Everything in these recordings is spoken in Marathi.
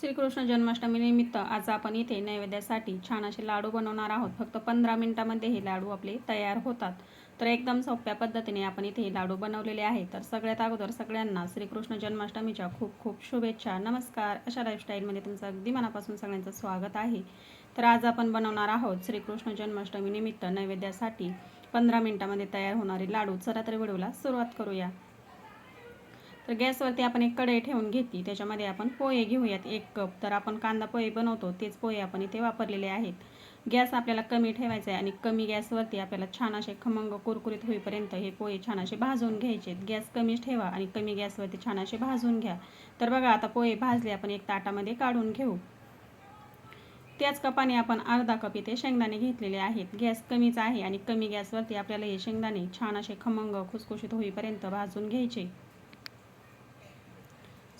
श्रीकृष्ण जन्माष्टमी निमित्त आज आपण इथे नैवेद्यासाठी छान असे लाडू बनवणार आहोत. फक्त पंधरा मिनिटामध्ये हे लाडू आपले तयार होतात. तर एकदम सोप्या पद्धतीने आपण इथे हे लाडू बनवलेले आहे. तर सगळ्यात अगोदर सगळ्यांना श्रीकृष्ण जन्माष्टमीच्या खूप खूप शुभेच्छा. नमस्कार. अशा लाईफस्टाईलमध्ये तुमचं अगदी मनापासून सगळ्यांचं स्वागत आहे. तर आज आपण बनवणार आहोत श्रीकृष्ण जन्माष्टमी निमित्त नैवेद्यासाठी पंधरा मिनिटामध्ये तयार होणारे लाडू. चला तर व्हिडिओला सुरुवात करूया. तर गॅसवरती आपण एक कढई ठेवून घेतली. त्याच्यामध्ये आपण पोहे घेऊयात एक कप. तर आपण कांदा पोहे बनवतो. तेच पोहे आपण इथे वापरलेले आहेत. गॅस आपल्याला कमी ठेवायचा आहे आणि कमी गॅसवरती आपल्याला छान असे खमंग कुरकुरीत होईपर्यंत हे पोहे छान असे भाजून घ्यायचे. गॅस कमीच ठेवा आणि कमी गॅसवरती छान असे भाजून घ्या. तर बघा आता पोहे भाजले. आपण एक ताटामध्ये काढून घेऊ. त्याच कपाने आपण अर्धा कप इथे शेंगदाणे घेतलेले आहेत. गॅस कमीच आहे आणि कमी गॅसवरती आपल्याला हे शेंगदाणे छान असे खमंग खुसखुशीत होईपर्यंत भाजून घ्यायचे.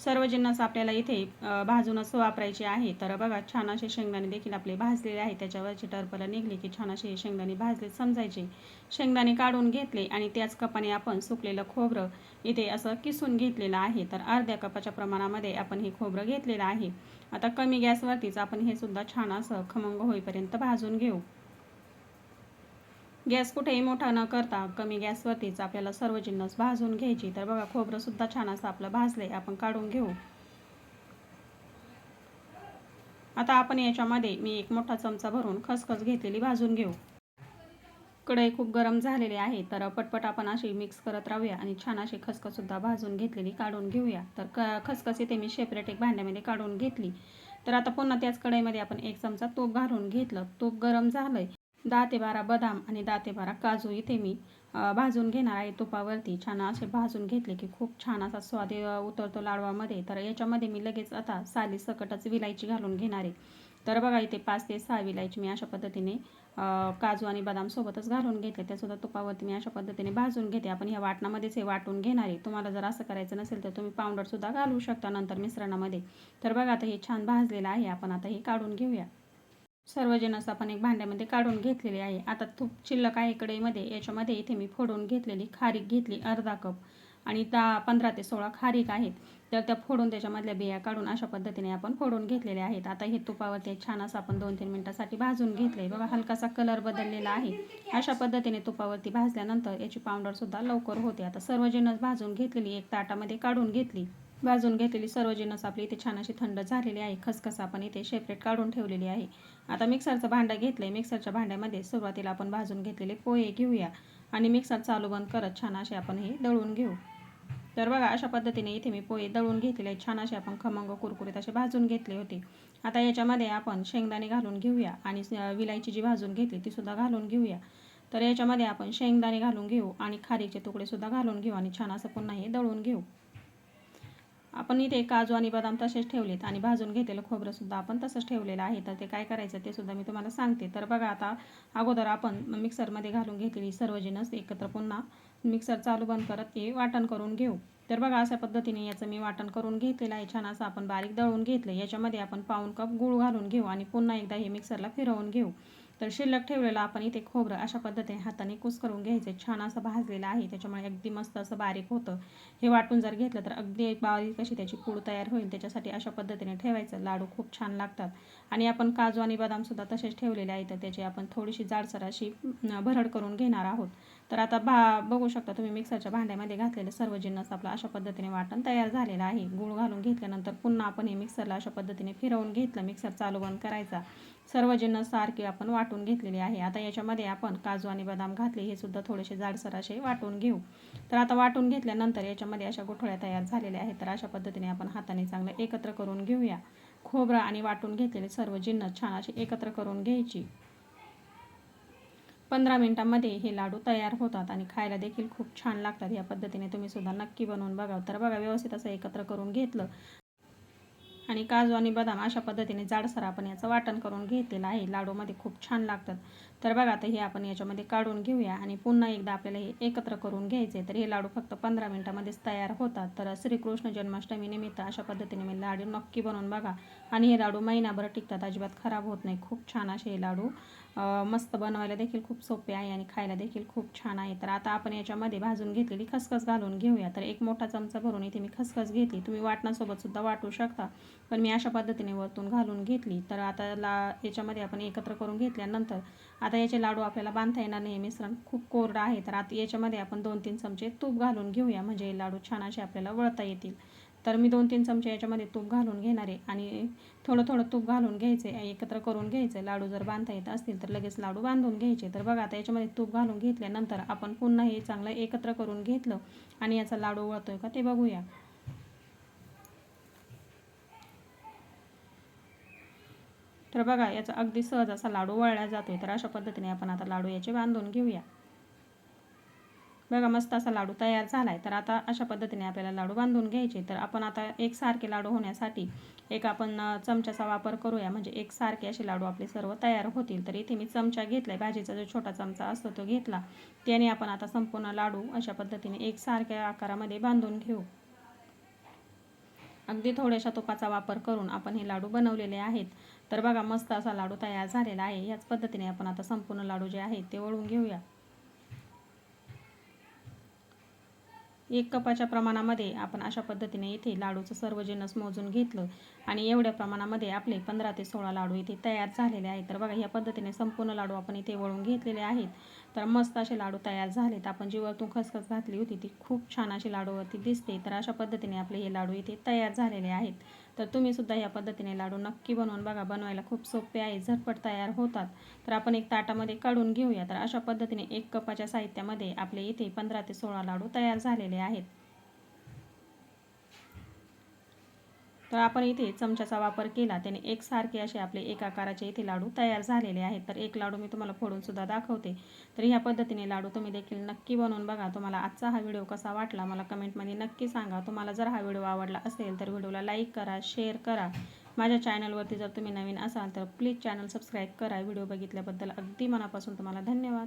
सर्व जिन्नस आपल्याला इथे भाजूनच वापरायचे आहे. तर बघा छान असे शेंगदाणे देखील आपले भाजलेले आहे त्याच्यावरची टरपला निघली की छान असे हे शेंगदाणे भाजले समजायचे. शेंगदाणे काढून घेतले आणि त्याच कपाने आपण सुकलेलं खोबरं इथे असं किसून घेतलेलं आहे. तर अर्ध्या कपाच्या प्रमाणामध्ये आपण हे खोबरं घेतलेलं आहे. आता कमी गॅसवरतीच आपण हे सुद्धा छान असं खमंग होईपर्यंत भाजून घेऊ. गॅस कुठेही मोठा न करता कमी गॅसवरतीच आपल्याला सर्व जिन्नस भाजून घ्यायची. तर बघा खोबरंसुद्धा छान असं आपलं भाजलंय आपण काढून घेऊ. आता आपण याच्यामध्ये मी एक मोठा चमचा भरून खसखस घेतलेली भाजून घेऊ. कढई खूप गरम झालेली आहे तर पटपट आपण अशी मिक्स करत राहूया आणि छान अशी खसखससुद्धा भाजून घेतलेली काढून घेऊया. तर क खसखस इथे मी सेपरेट एक भांड्यामध्ये काढून घेतली. तर आता पुन्हा त्याच कढईमध्ये आपण एक चमचा तूप घालून घेतलं. तूप गरम झालं आहे दहा ते बारा बदाम आणि दहा ते बारा काजू. इथे मी भाजून घेणार आहे तुपावरती. छान असे भाजून घेतले की खूप छान असा स्वाद उतरतो लाडवामध्ये. तर याच्यामध्ये मी लगेच आता साली सकटच विलायची घालून घेणार आहे. तर बघा इथे पाच ते सहा विलायची मी अशा पद्धतीने काजू आणि बदाम सोबतच घालून घेतले. त्यासुद्धा तुपावरती मी अशा पद्धतीने भाजून घेते. आपण ह्या वाटणामध्येच हे वाटून घेणार आहे. तुम्हाला जर असं करायचं नसेल तर तुम्ही पावडरसुद्धा घालू शकता नंतर मिश्रणामध्ये. तर बघा आता हे छान भाजलेलं आहे. आपण आता हे काढून घेऊया. सर्व आपण एक भांड्यामध्ये काढून घेतलेले आहे. आता तूप शिल्लक आहे कढईमध्ये. याच्यामध्ये इथे मी फोडून घेतलेली खारीक घेतली अर्धा कप. आणि दहा पंधरा ते सोळा खारीक आहेत. तर त्या फोडून त्याच्यामधल्या बिया काढून अशा पद्धतीने आपण फोडून घेतलेले आहेत. आता हे तुपावरती छान असं आपण दोन तीन मिनटासाठी भाजून घेतले बघा हलकासा कलर बदललेला आहे. अशा पद्धतीने तुपावरती भाजल्यानंतर याची पावडरसुद्धा लवकर होते. आता सर्वजणच भाजून घेतलेली एक ताटामध्ये काढून घेतली. भाजून घेतलेली सर्व जिन्नस आपली इथे छान अशी थंड झालेली आहे. खसखस आपण इथे शेपरेट काढून ठेवलेली आहे. आता मिक्सरचं भांडं घेतलं आहे मिक्सरच्या भांड्यामध्ये सुरुवातीला आपण भाजून घेतलेले पोहे घेऊया. आणि मिक्सर चालू बंद करत छान असे आपण हे दळून घेऊ. तर बघा अशा पद्धतीने इथे मी पोहे दळून घेतलेले आहेत. छान असे आपण खमंग कुरकुरीत असे भाजून घेतले होते. आता याच्यामध्ये आपण शेंगदाणे घालून घेऊया. आणि विलायची जी भाजून घेतली ती सुद्धा घालून घेऊया. तर याच्यामध्ये आपण शेंगदाणे घालून घेऊ. आणि खारीचे तुकडेसुद्धा घालून घेऊ. आणि छान असं पुन्हा हे दळून घेऊ. आपण इथे काजू आणि बदाम तसेच ठेवलेत आणि भाजून घेतलेलं खोबरंसुद्धा आपण तसंच ठेवलेलं आहे. तर ते काय करायचं ते सुद्धा मी तुम्हाला सांगते. तर बघा आता अगोदर आपण मिक्सरमध्ये घालून घेतलेली सर्व जिनस एकत्र पुन्हा मिक्सर चालू बंद करत ते वाटण करून घेऊ. तर बघा अशा पद्धतीने याचं मी वाटण करून घेतलेलं आहे. छान असं आपण बारीक दळून घेतलं. याच्यामध्ये आपण पाऊन कप गूळ घालून घेऊ आणि पुन्हा एकदा हे मिक्सरला फिरवून घेऊ. तर शिल्लक ठेवलेलं आपण इथे खोबरं अशा पद्धतीने हाताने कुस करून घ्यायचे. छान असं भाजलेलं आहे. त्याच्यामुळे अगदी मस्त असं बारीक होतं. हे वाटून जर घेतलं तर अगदी बारीक अशी त्याची पूड तयार होईल. त्याच्यासाठी अशा पद्धतीने ठेवायचं. लाडू खूप छान लागतात. आणि आपण काजू आणि बदामसुद्धा तसेच ठेवलेले आहेत. तर त्याची आपण थोडीशी जाडसर अशी भरड करून घेणार आहोत. तर आता भा बघू शकता तुम्ही मिक्सरच्या भांड्यामध्ये घातलेले सर्व जिन्नस आपलं अशा पद्धतीने वाटण तयार झालेलं आहे. गूळ घालून घेतल्यानंतर पुन्हा आपण हे मिक्सरला अशा पद्धतीने फिरवून घेतलं. मिक्सर चालू बंद करायचा. सर्व जिन्नस सारखे आपण वाटून घेतलेले आहे. आता याच्यामध्ये आपण काजू आणि बदाम घातले हे सुद्धा थोडेसे जाडसर असे वाटून घेऊ. तर आता वाटून घेतल्यानंतर याच्यामध्ये अशा गुठळ्या तयार झालेल्या आहेत. तर अशा पद्धतीने आपण हाताने चांगलं एकत्र करून घेऊया. खोबरं आणि वाटून घेतलेले सर्व जिन्नस छान असे एकत्र करून घ्यायची. पंधरा मिनिटांमध्ये हे लाडू तयार होतात आणि खायला देखील खूप छान लागतात. या पद्धतीने तुम्ही सुद्धा नक्की बनवून बघा तर बघा व्यवस्थित असं एकत्र करून घेतलं. आणि काजू आणि बदाम अशा पद्धतीने जाडसर आपण याचं वाटण करून घेतलेलं आहे. लाडूमध्ये खूप छान लागतात. तर बघा आता हे आपण याच्यामध्ये काढून घेऊया आणि पुन्हा एकदा आपल्याला हे एकत्र करून घ्यायचे तर हे लाडू फक्त पंधरा मिनटामध्येच तयार होतात. तर श्रीकृष्ण जन्माष्टमी निमित्त अशा पद्धतीने मी लाडू नक्की बनवून बघा. आणि हे लाडू महिनाभर टिकतात. अजिबात खराब होत नाही. खूप छान असे हे लाडू मस्त बनवायला देखील खूप सोपे आहे आणि खायला देखील खूप छान आहे. तर आता आपण याच्यामध्ये भाजून घेतलेली खसखस घालून घेऊया. तर एक मोठा चमचा भरून इथे मी खसखस घेतली. तुम्ही वाटणासोबत सुद्धा वाटू शकता पण मी अशा पद्धतीने वरतून घालून घेतली. तर आता ला याच्यामध्ये आपण एकत्र करून घेतल्यानंतर आता याचे लाडू आपल्याला बांधता येणार नाही मिश्रण खूप कोरडं आहे. तर आता याच्यामध्ये आपण दोन तीन चमचे तूप घालून घेऊया. म्हणजे लाडू छान असे आपल्याला वळता येतील. तर मी दोन तीन चमचे याच्यामध्ये तूप घालून घेणार आहे. आणि थोडं थोडं तूप घालून घ्यायचे एकत्र करून घ्यायचे लाडू जर बांधता येत असतील तर लगेच लाडू बांधून घ्यायचे. तर बघा आता याच्यामध्ये तूप घालून घेतल्यानंतर आपण पुन्हा हे चांगलं एकत्र करून घेतलं आणि याचा लाडू वळतोय का ते बघूया. तर बघा याचा अगदी सहज असा लाडू वळला जातोय. तर अशा पद्धतीने आपण आता लाडू याचे बांधून घेऊया. बघा मस्त असा लाडू तयार झाला आहे तर आता अशा पद्धतीने आपल्याला लाडू बांधून घ्यायचे. तर आपण आता एकसारखे लाडू होण्यासाठी एक आपण चमच्याचा वापर करूया. म्हणजे एकसारखे असे लाडू आपले सर्व तयार होतील. तर इथे मी चमचा घेतला आहे भाजीचा जो छोटा चमचा असतो तो घेतला. त्याने आपण आता संपूर्ण लाडू अशा पद्धतीने एकसारख्या आकारामध्ये बांधून घेऊ. अगदी थोड्याशा तुपाचा वापर करून आपण हे लाडू बनवलेले आहेत. तर बघा मस्त असा लाडू तयार झालेला आहे. याच पद्धतीने आपण आता संपूर्ण लाडू जे आहेत ते वळून घेऊया. एक कपाच्या प्रमाणामध्ये आपण अशा पद्धतीने इथे लाडूचं सर्व जिन्नस मोजून घेतलं आणि एवढ्या प्रमाणामध्ये आपले पंधरा ते सोळा लाडू इथे तयार झालेले आहेत. तर बघा या पद्धतीने संपूर्ण लाडू आपण इथे वळून घेतलेले आहेत. तर मस्त असे लाडू तयार झालेत. आपण जी वरतून खसखस घातली होती ती खूप छान अशी लाडूवरती दिसते. तर अशा पद्धतीने आपले हे लाडू इथे तयार झालेले आहेत. तर तुम्ही सुद्धा या पद्धतीने लाडू नक्की बनवून बघा. बनवायला खूप सोपे आहे झटपट तयार होतात. तर आपण एक ताटामध्ये काढून घेऊया. तर अशा पद्धतीने एक कपाच्या साहित्यामध्ये आपले इथे पंधरा ते सोळा लाडू तयार झालेले आहेत. तर आपण इथे चमच्याचा वापर केला. त्याने एकसारखे असे आपले एक आकाराचे इथे लाडू तयार झालेले आहेत. तर एक लाडू मी तुम्हाला फोडून सुद्धा दाखवते. तर ह्या पद्धतीने लाडू तुम्ही देखील नक्की बनवून बघा. तुम्हाला आजचा हा व्हिडिओ कसा वाटला मला कमेंटमध्ये नक्की सांगा. तुम्हाला जर हा व्हिडिओ आवडला असेल तर व्हिडिओला लाईक करा शेअर करा. माझ्या चॅनलवरती जर तुम्ही नवीन असाल तर प्लीज चॅनल सबस्क्राईब करा. व्हिडिओ बघितल्याबद्दल अगदी मनापासून तुम्हाला धन्यवाद.